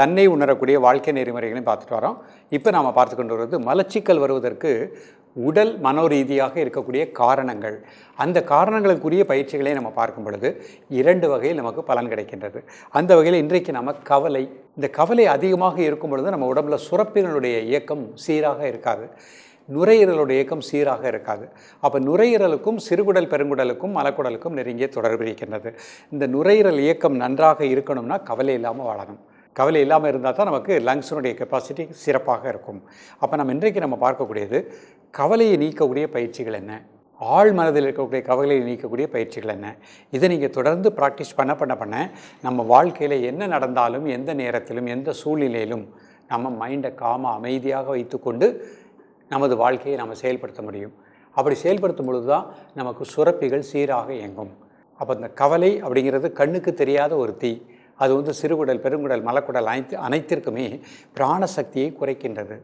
தன்னை உணரக்கூடிய வாழ்க்கை நெறிமுறைகளையும் பார்த்துட்டு வரோம். இப்போ நாம் பார்த்து கொண்டு வருவது மலச்சிக்கல் வருவதற்கு உடல் மனோரீதியாக இருக்கக்கூடிய காரணங்கள். அந்த காரணங்களுக்குரிய பயிற்சிகளை நம்ம பார்க்கும் பொழுது இரண்டு வகையில் நமக்கு பலன் கிடைக்கின்றது. அந்த வகையில் இன்றைக்கு நம்ம கவலை இந்த கவலை அதிகமாக இருக்கும் பொழுது நம்ம உடம்புல சுரப்பிகளுடைய இயக்கம் சீராக இருக்காது. நுரையீரலுடைய இயக்கம் சீராக இருக்காது. அப்போ நுரையீரலுக்கும் சிறுகுடல் பெருங்குடலுக்கும் மலக்குடலுக்கும் நெருங்கிய தொடர்பு இருக்கின்றது. இந்த நுரையீரல் இயக்கம் நன்றாக இருக்கணும்னா கவலை இல்லாமல் வாழணும். கவலை இல்லாமல் இருந்தால் தான் நமக்கு லங்ஸினுடைய கெப்பாசிட்டி சிறப்பாக இருக்கும். அப்போ நம்ம இன்றைக்கு நம்ம பார்க்கக்கூடியது கவலையை நீக்கக்கூடிய பயிற்சிகள் என்ன? ஆழ் மனதில் இருக்கக்கூடிய கவலையை நீக்கக்கூடிய பயிற்சிகள் என்ன? இதை நீங்கள் தொடர்ந்து ப்ராக்டிஸ் பண்ண பண்ண பண்ண நம்ம வாழ்க்கையில் என்ன நடந்தாலும் எந்த நேரத்திலும் எந்த சூழ்நிலையிலும் நம்ம மைண்டை காம அமைதியாக வைத்துக்கொண்டு நமது வாழ்க்கையை நம்ம செயல்படுத்த முடியும். அப்படி செயல்படுத்தும் பொழுது தான் நமக்கு சுரப்பிகள் சீராக இயங்கும். அப்போ இந்த கவலை அப்படிங்கிறது கண்ணுக்கு தெரியாத ஒரு தீ. அது வந்து சிறுகுடல் பெருங்குடல் மலக்குடல் அனைத்து அனைத்திற்குமே பிராண சக்தியை குறைக்கின்றது.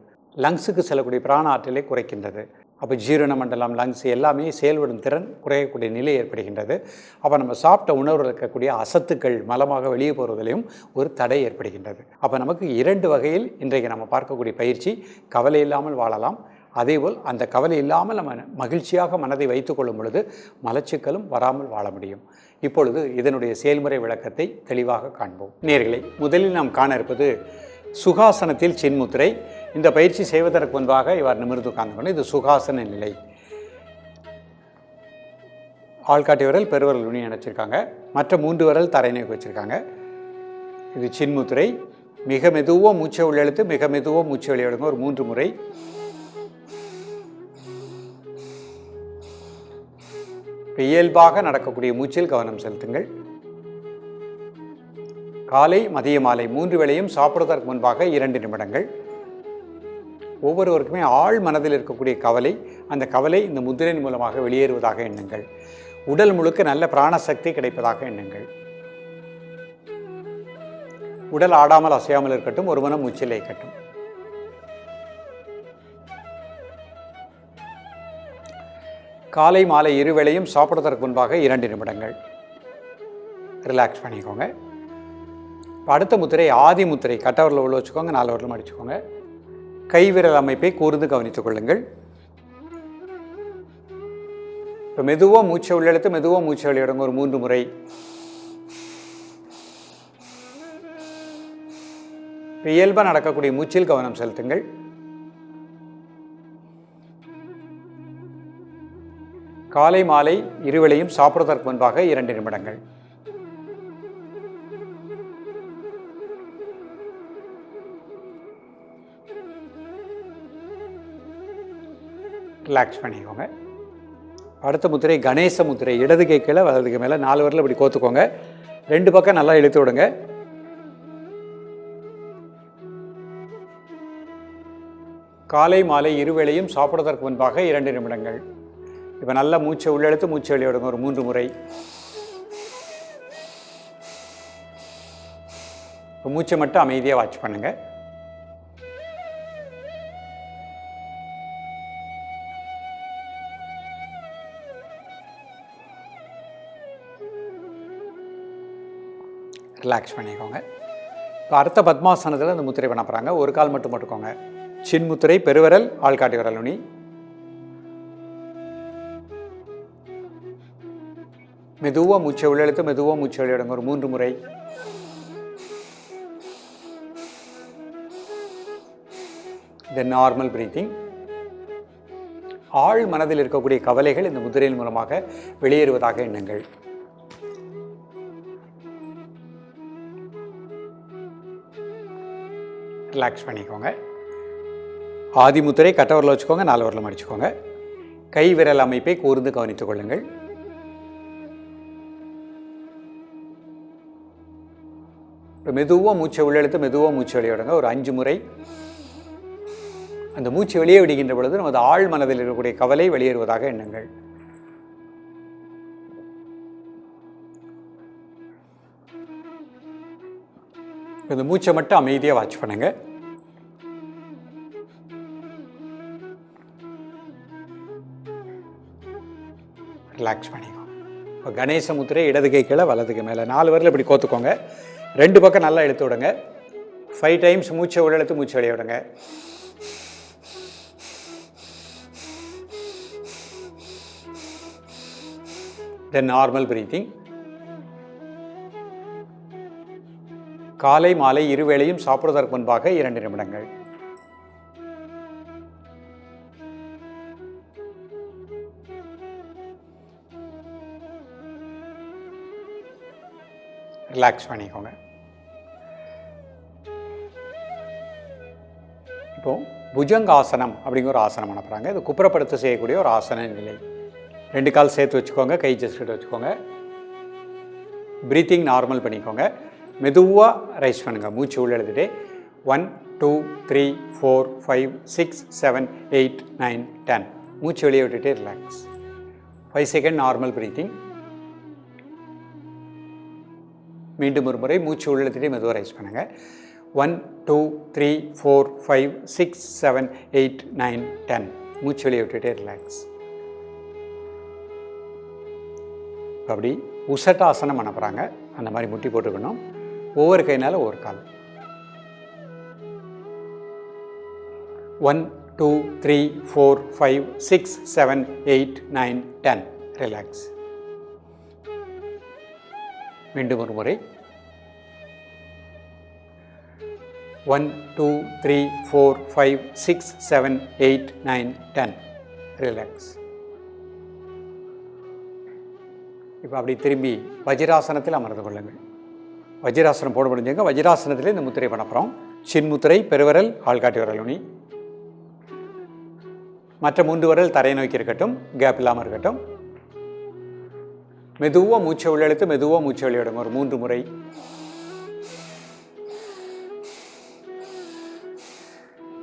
லங்ஸுக்கு செல்லக்கூடிய பிராண ஆற்றலை குறைக்கின்றது. அப்போ ஜீரண மண்டலம் லங்ஸ் எல்லாமே செயல்படும் திறன் குறையக்கூடிய நிலை ஏற்படுகின்றது. அப்போ நம்ம சாப்பிட்ட உணவில் இருக்கக்கூடிய அசத்துக்கள் மலமாக வெளியே போகிறதுலையும் ஒரு தடை ஏற்படுகின்றது. அப்போ நமக்கு இரண்டு வகையில் இன்றைக்கு நம்ம பார்க்கக்கூடிய பயிற்சி கவலை இல்லாமல் வாழலாம் அதேபோல் அந்த கவலை இல்லாமல் நம்ம மகிழ்ச்சியாக மனதை வைத்துக்கொள்ளும் பொழுது மலச்சிக்கலும் வராமல் வாழ முடியும். இப்பொழுது இதனுடைய செயல்முறை விளக்கத்தை தெளிவாக காண்போம். நேர்களை முதலில் நாம் காண இருப்பது சுகாசனத்தில் சின்முத்திரை. இந்த பயிற்சி செய்வதற்கு முன்பாக இவர் நிமிர்ந்து உட்கார்ந்து இது சுகாசன நிலை. ஆள்காட்டி விரல் பெருவரல் நுனி அணைச்சிருக்காங்க. மற்ற மூன்று விரல் தரை நோக்கி வச்சுருக்காங்க. இது சின்முத்திரை. மிக மெதுவாக மூச்சை உள்ளெழுத்து மிக மெதுவாக மூச்சை வெளியிடுங்க. ஒரு மூன்று முறை. இயல்பாக நடக்கக்கூடிய மூச்சில் கவனம் செலுத்துங்கள். காலை மதிய மாலை மூன்று வேளையும் சாப்பிடுவதற்கு முன்பாக இரண்டு நிமிடங்கள். ஒவ்வொருவருக்குமே ஆழ் மனதில் இருக்கக்கூடிய கவலை அந்த கவலை இந்த முத்திரையின் மூலமாக வெளியேறுவதாக எண்ணுங்கள். உடல் முழுக்க நல்ல பிராணசக்தி கிடைப்பதாக எண்ணுங்கள். உடல் ஆடாமல் அசையாமல் இருக்கட்டும் ஒரு மனம் மூச்சில் இருக்கட்டும் காலை மாலை இருவேளையும் சாப்பிட்றதற்கு முன்பாக இரண்டு நிமிடங்கள். ரிலாக்ஸ் பண்ணிக்கோங்க. இப்போ அடுத்த முத்திரை ஆதி முத்திரை கட்டவரில் உள்ள வச்சுக்கோங்க நாலு வரலும் அடிச்சுக்கோங்க. கைவிரல் அமைப்பை கூர்ந்து கவனித்துக் கொள்ளுங்கள். இப்போ மெதுவாக மூச்சை உள்ளெடுத்து மெதுவாக மூச்சை வெளியிடுங்க ஒரு மூன்று முறை. இப்போ இயல்பாக நடக்கக்கூடிய மூச்சில் கவனம் செலுத்துங்கள். காலை மாலை இருவேளையும் சாப்பிடுவதற்கு முன்பாக இரண்டு நிமிடங்கள். ரிலாக்ஸ் பண்ணிக்கோங்க. அடுத்த முத்திரை கணேச முத்திரை. இடது கை கீழே வலதுக்கு மேலே நாலு வரல இப்படி கோத்துக்கோங்க. ரெண்டு பக்கம் நல்லா இழுத்து விடுங்க. காலை மாலை இருவேளையும் சாப்பிடுவதற்கு முன்பாக இரண்டு நிமிடங்கள். இப்போ நல்லா மூச்சை உள்ளெழுத்து மூச்சை வெளியிடுங்க ஒரு மூன்று முறை. இப்போ மூச்சை மட்டும் அமைதியாக வாட்ச் பண்ணுங்க. ரிலாக்ஸ் பண்ணிக்கோங்க. இப்போ அடுத்த பத்மாசனத்தில் இந்த முத்திரை பண்ண போகிறாங்க ஒரு கால் மட்டும் போட்டுக்கோங்க. சின்முத்திரை பெருவரல் ஆள்காட்டி விரல் நுனி. மெதுவாக மூச்சை உள்ளெழுத்து மெதுவாக மூச்சை வெளியிடுங்க ஒரு மூன்று முறை. தென் நார்மல் பிரீத்திங் ஆழ் மனதில் இருக்கக்கூடிய கவலைகள் இந்த முதிரையின் மூலமாக வெளியேறுவதாக எண்ணுங்கள். ரிலாக்ஸ் பண்ணிக்கோங்க. ஆதி முத்திரை கட்டவரில் வச்சுக்கோங்க நாலு வரலும் அடிச்சுக்கோங்க கை விரல் அமைப்பை கூர்ந்து கவனித்துக் கொள்ளுங்கள். மெதுவாக மூச்சை உள்ளெழுத்து மெதுவாக மூச்சு வெளியிடுங்க ஒரு அஞ்சு முறை. அந்த மூச்சு வெளியே விடுகின்ற பொழுது நமது ஆழ் மனதில் இருக்கக்கூடிய கவலை வெளியேறுவதாக எண்ணுங்கள். இந்த மூச்சை மட்டும் அமைதியாக வாட்ச் பண்ணுங்கள் ரிலாக்ஸ் பண்ணிக்கோ இப்போ கணேசமுத்திரை இடது கை கீழே வலதுக்கு மேலே. நாலு வரல இப்படி கோத்துக்கோங்க. ரெண்டு பக்கம் நல்லா இழுத்து விடுங்க. ஃபைவ் டைம்ஸ் மூச்சை உள்ளெழுத்து மூச்சை வெளியே விடுங்க. தென் நார்மல் பிரீத்திங் காலை மாலை இருவேளையும் சாப்பிடுவதற்கு முன்பாக இரண்டு நிமிடங்கள். ரிலாக்ஸ் பண்ணிக்கோங்க. இப்போ புஜங்காசனம் அப்படிங்கிற ஒரு ஆசனம் அனுப்புகிறாங்க இது குப்புறப்படுத்த செய்யக்கூடிய ஒரு ஆசன நிலை. ரெண்டு கால் சேர்த்து வச்சுக்கோங்க கை ஜஸ்ட் வச்சுக்கோங்க. ப்ரீத்திங் நார்மல் பண்ணிக்கோங்க. மெதுவாக ரைஸ் பண்ணுங்கள் மூச்சு உள்ள எழுதிட்டு one two three four five six seven eight nine ten மூச்சு வெளியே விட்டுட்டு relax five second normal breathing மீண்டும் ஒரு முறை மூச்சு உள்ளத்திட்டே மெதுவரைஸ் பண்ணுங்கள் one two three four five six seven eight nine ten மூச்சு வெளியே விட்டுட்டே ரிலாக்ஸ் அப்படி உசட்டாசனம் அனுப்புகிறாங்க அந்த மாதிரி முட்டி போட்டுக்கணும். ஒவ்வொரு கைனால ஒவ்வொரு கால். One two three four five six seven eight nine ten relax மீண்டும் ஒரு முறை. One two three four five six seven eight nine ten relax இப்போ அப்படி திரும்பி வஜ்ராசனத்தில் அமர்ந்து கொள்ளுங்கள். வஜ்ராசனம் போட முடிஞ்சவங்க வஜ்ராசனத்திலே இந்த முத்திரை பண்ண போகிறோம் சின்முத்திரை பெருவரல் ஆள்காட்டி விரல் மற்ற மூன்று விரல் தரையை நோக்கி இருக்கட்டும் கேப் இல்லாமல் இருக்கட்டும். மெதுவாக மூச்சை உள்ளெழுத்து மெதுவாக மூச்சை வெளியிடுங்க. ஒரு மூன்று முறை.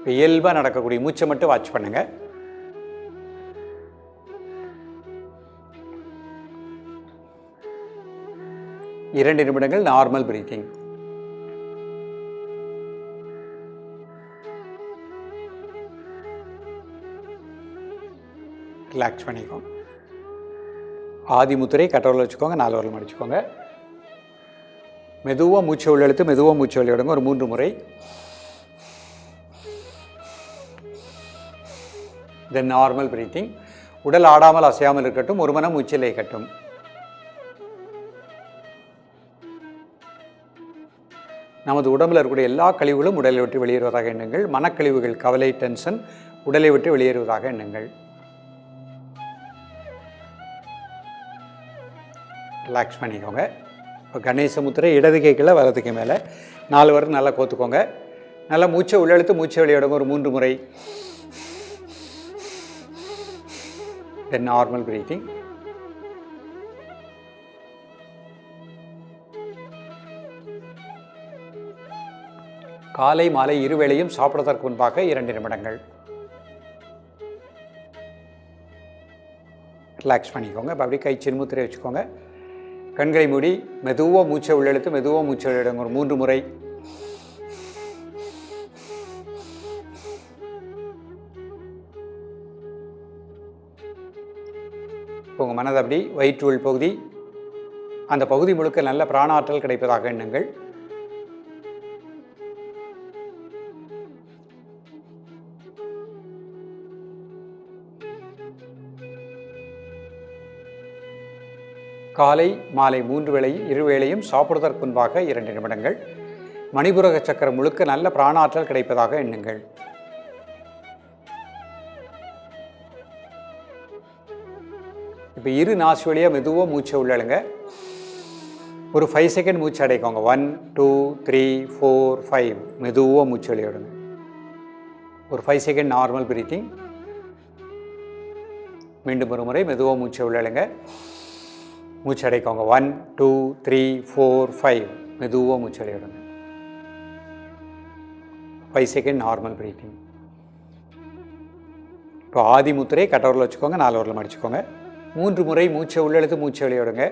இயல்பாக நடக்கக்கூடிய மூச்சை மட்டும் வாட்ச் பண்ணுங்க. இரண்டு நிமிடங்கள் நார்மல் பிரீத்திங் ரிலாக்ஸ் பண்ணிக்கோங்க. ஆதி முத்திரை வச்சுக்கோங்க நாலு வரல் அடிச்சுக்கோங்க மெதுவாக மூச்சு உள்ளெழுத்து மெதுவாக மூச்சு வெளியிடுங்க ஒரு மூன்று முறை. தென் நார்மல் பிரீத்திங் உடல் ஆடாமல் அசையாமல் இருக்கட்டும் ஒரு மனம் மூச்சில் கட்டும். நமது உடம்பில் இருக்கக்கூடிய எல்லா கழிவுகளும் உடலை விட்டு வெளியேறுவதாக எண்ணுங்கள். மனக்கழிவுகள் கவலை டென்ஷன் உடலை விட்டு வெளியேறுவதாக எண்ணுங்கள். ரிலாக்ஸ் பண்ணிக்கோங்க. இப்போ கணேசமுத்திரை இடது கைக்கில் வலது மேலே. நாலு வரை நல்லா கோத்துக்கோங்க. நல்லா மூச்சை உள்ளெழுத்து மூச்சை வெளியிடுங்க ஒரு மூன்று முறை. தென் நார்மல் பிரீத்திங் காலை மாலை இருவேளையும் சாப்பிடுவதற்கு முன்பாக இரண்டு நிமிடங்கள். ரிலாக்ஸ் பண்ணிக்கோங்க. இப்போ அப்படியே கை சின்முத்திரை வச்சுக்கோங்க. கண்களை மூடி மெதுவாக மூச்சை உள்ளெழுத்து மெதுவாக மூச்சை உள்ளிடுங்க. ஒரு மூன்று முறை. இப்போ உங்கள் மனது அப்படி வயிற்றுள் பகுதி அந்த பகுதி முழுக்க நல்ல பிராணாற்றல் கிடைப்பதாக எண்ணுங்கள். காலை மாலை மூன்று வேளையும் இரு வேளையும் சாப்பிடுவதற்கு முன்பாக இரண்டு நிமிடங்கள். மணிபுரக சக்கரம் முழுக்க நல்ல பிராணாற்றல் கிடைப்பதாக எண்ணுங்கள். இப்போ இரு நாசு வழியாக மெதுவாக மூச்சை உள்ளழுங்க ஒரு ஃபைவ் செகண்ட் மூச்சு அடைக்கோங்க. One two three four five மெதுவாக மூச்சு வெளியிடுங்க ஒரு ஃபைவ் செகண்ட் நார்மல் பிரீத்திங் மீண்டும் ஒரு முறை மெதுவாக மூச்சை உள்ளழுங்க மூச்சடைக்கோங்க. One two three four five மெதுவாக மூச்சடையிடுங்க. ஃபைவ் செகண்ட் நார்மல் பிரீத்திங் இப்போ ஆதி முத்திரை கட்டவரில் வச்சுக்கோங்க நாலு வரல அடிச்சுக்கோங்க. மூன்று முறை மூச்சை உள்ளெழுத்து மூச்சை வெளியிடுங்க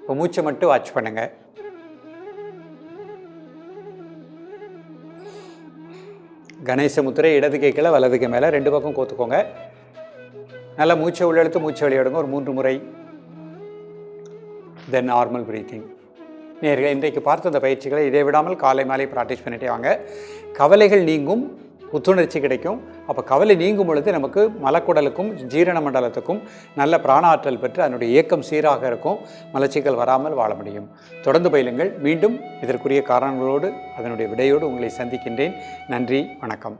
இப்போ மூச்சை மட்டும் வாட்ச் பண்ணுங்கள் கணேச முத்திரை இடது கைக்கில் வலது கை மேலே ரெண்டு பக்கம் கோத்துக்கோங்க. நல்லா மூச்சை உள்ளெழுத்து மூச்சை வெளியிடுங்க ஒரு மூன்று முறை. தென் நார்மல் பிரீத்திங் நேர்கள் இன்றைக்கு பார்த்த அந்த பயிற்சிகளை இதை விடாமல் காலை மாலை ப்ராக்டிஸ் பண்ணிட்டே வாங்க. கவலைகள் நீங்கும் புத்துணர்ச்சி கிடைக்கும். அப்போ கவலை நீங்கும் பொழுது நமக்கு மலக்குடலுக்கும் ஜீரண மண்டலத்துக்கும் நல்ல பிராணாற்றல் பெற்று அதனுடைய இயக்கம் சீராக இருக்கும். மலச்சிக்கல் வராமல் வாழ முடியும். தொடர்ந்து பயிலுங்கள். மீண்டும் இதற்குரிய காரணங்களோடு அதனுடைய விடையோடு உங்களை சந்திக்கின்றேன். நன்றி வணக்கம்.